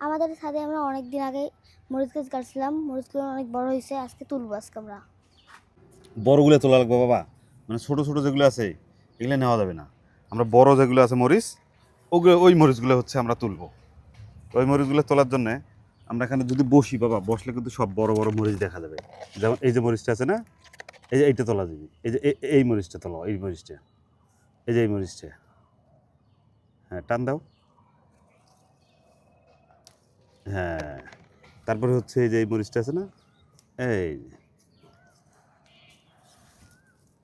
আমাদের সাথে আমরা অনেক দিন আগে মরিচ গাছ কাটছিলাম মরিচগুলো অনেক বড় হয়েছে, আজকে তুলবো আজকে আমরা। বড়গুলো তোলা লাগবে বাবা। মানে ছোট ছোট যেগুলো আছে, এগুলো নেওয়া যাবে না। আমরা বড় যেগুলো আছে মরিচ, ওগুলো, ওই মরিচগুলো হচ্ছে আমরা তুলবো। ওই মরিচগুলো তোলার জন্যে আমরা এখানে যদি বসি বাবা, বসলে কিন্তু সব বড় বড় মরিচ দেখা যাবে। যেমন এই যে মরিচটা আছে না, এই যে এইটা তোলা যাবে। এই যে এই মরিচটা তোলা, এই মরিচটা। এই যে এই মরিচটা। হ্যাঁ টান দাও। হ্যাঁ। তারপরে হচ্ছে এই যে এই মরিচটা আছে না? এই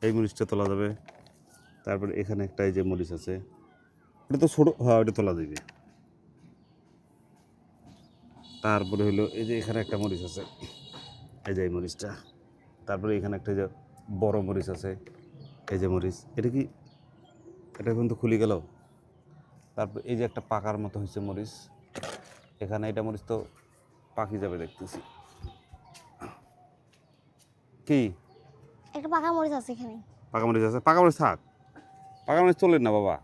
এই মরিচটা তোলা যাবে। তারপরে এখানে একটা এই যে মরিচ আছে। এটা তো ছোটো হ্যাঁ এটা তোলা যাবে। তারপরে হলো এই যে এখানে একটা মরিচ আছে। এই যে এই মরিচটা। তারপরে এখানে একটা যে বড় মরিচ আছে। এই যে মরিচ। এটা কি? এটা কিন্তু খুলে গেল। তারপর এই যে একটা পাকার মতো হয়েছে মরিচ। এখানে এটা মরিচ তো পাখি যাবে দেখতেছি। কি? একটা পাকা মরিচ আছে এখানে। পাকা মরিচ আছে? পাকা মরিচ থাক। পাকা মরিচ চলেন না বাবা।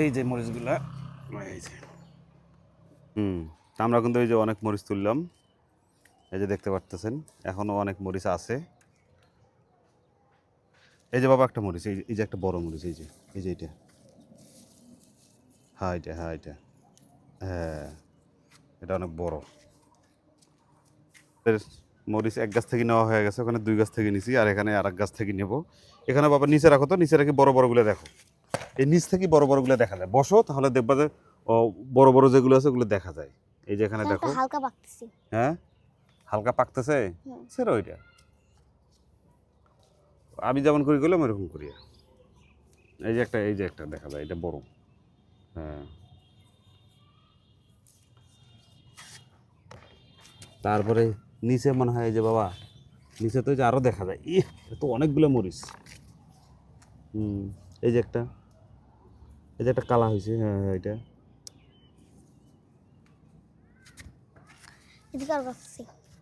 এই যে মরিচগুলা এই যে। হুম তা আমরা কিন্তু এই যে অনেক মরিচ তুললাম। এই যে দেখতে পারতেছেন এখনও অনেক মরিচ আছে। এই যে বাবা একটা মরিচ এই যে- এই যে একটা বড় মরিচ এই যে এই যে এটা। হ্যাঁ এটা হ্যাঁ এটা। হ্যাঁ এটা অনেক বড়। মরিচ এক গাছ থেকে নেওয়া হয়ে গেছে ওখানে দুই গাছ থেকে নিছি আর এখানে আর এক গাছ থেকে নেব। এখানে বাবা নিচে রাখো তো নিচে রাখি বড় বড়গুলো দেখো। এই নিচ থেকে বড় বড়গুলো দেখা যায়। বসো তাহলে দেখবা যে ও, বড় বড় যেগুলো আছে ওগুলো দেখা যায়। এই যে এখানে দেখো। হালকা পাকতেছি। হ্যাঁ? হালকা পাকতেছে। সেটা ওইটা। আমি যেমন করি গেলাম এরকম করি। এই যে একটা এই যে একটা দেখা যায় এটা বড়। হ্যাঁ। তারপরে নিচে মনে হয় এই যে বাবা নিচে তো যে আরও দেখা যায়। ই তো অনেকগুলো মরিচ। হুম এই যে একটা। এই যে একটা কালা হয়েছে হ্যাঁ হ্যাঁ এটা। গাছ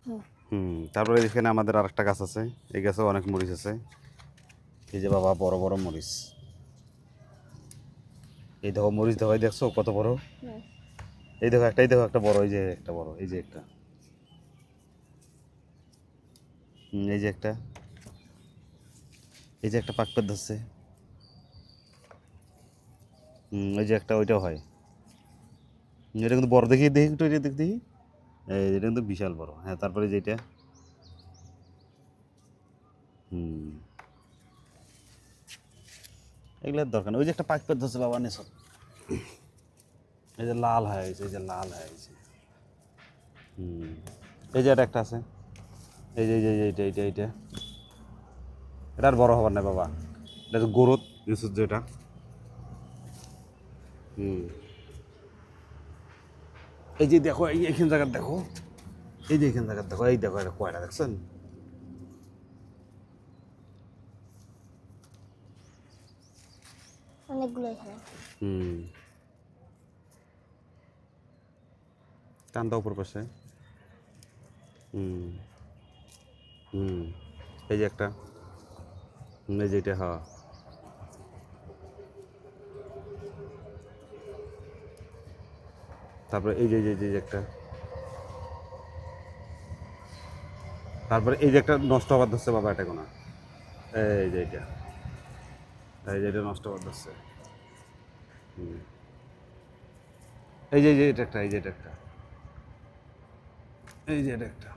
হুম হুম তারপরে এখানে আমাদের আর একটা গাছ আছে। এই গাছেও অনেক মরিচ আছে। এই যে বাবা, বড় বড় মরিচ। এই দেখো, মরিচ দেখো দেখছ কত বড়? এই দেখো একটাই দেখো একটা বড়, এই যে একটা বড়, এই যে একটা। এই যে একটা। এই যে একটা পাক পেট ধরছে। এই যে একটা, ওইটাও হয়। এটা কিন্তু বড় দেখি দেখি একটু, এটা দেখ। দেখি এটা কিন্তু বিশাল বড়। হ্যাঁ তারপরে যেটা হুম। এগুলোর দরকার নেই। ওই যে একটা পাক পেট ধরছে বাবা নেশো এই যে লাল হয়ে গেছে, এই যে লাল হয়ে গেছে। হুম। এই যে এটা একটা আছে। এই যে এই যে এইটা এইটা এইটা। এটা আর বড় হবার না বাবা। এটা তো গরুত নিশুদ্ধ এটা হুম। এই যে দেখো, এই এইখান জায়গার দেখো। এই যে এখান জায়গার দেখো, এই দেখো, এটা কয়টা দেখছেন? অনেকগুলো এখানে হুম। টান দাও উপর পাশে। হুম। হুম। এই যে একটা। এই যে হ্যাঁ। তারপরে এই যে, এই যে- একটা। তারপরে এই যে একটা নষ্ট হবার ধরছে বাবা, এটা কোনা। এই যে এটা। এই যেটা নষ্ট হুম। এই যে এই যে এটা একটা এই যে এটা একটা। এই যে এটা একটা।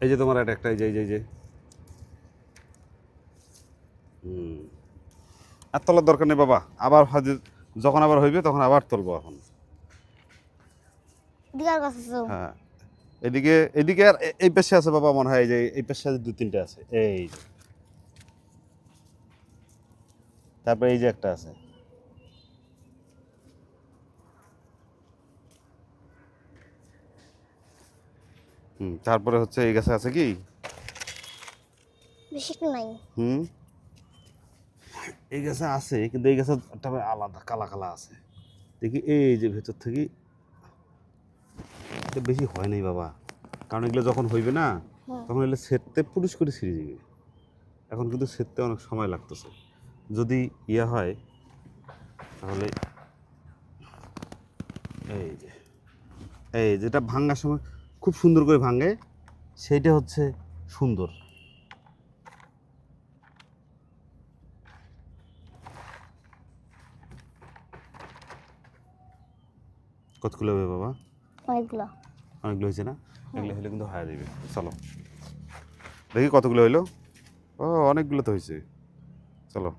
এই যে তোমার এটা একটা এই যে এই যে যে। হুম। আর তোলার দরকার নেই বাবা। আবার যখন আবার হইবে তখন আবার তুলবো এখন। হ্যাঁ। এদিকে এদিকে আর এই পাশে আছে বাবা মনে হয় এই যে এই পাশে দু তিনটে আছে। এই যে। তারপরে এই যে একটা আছে। হুম তারপরে হচ্ছে এই গাছে আছে কি? বেশি নাই। হুম। এই গাছে আছে কিন্তু এই গাছে একটা আলাদা কালা কালা আছে। দেখি এই যে ভেতর থেকে এটা বেশি হয় নাই বাবা। কারণ এগুলো যখন হইবে না তখন এগুলো সেরতে পুরুষ করে ছিঁড়ে যাবে। এখন কিন্তু সেরতে অনেক সময় লাগতেছে। যদি ইয়া হয় তাহলে এই যে এই যেটা ভাঙ্গার সময় খুব সুন্দর করে ভাঙে সেইটা হচ্ছে সুন্দর। কতগুলো হবে বাবা? অনেকগুলো। অনেকগুলো হয়েছে না? এগুলো হলে কিন্তু হায়া দিবে চলো। দেখি কতগুলো হইল ও অনেকগুলো তো হয়েছে। চলো।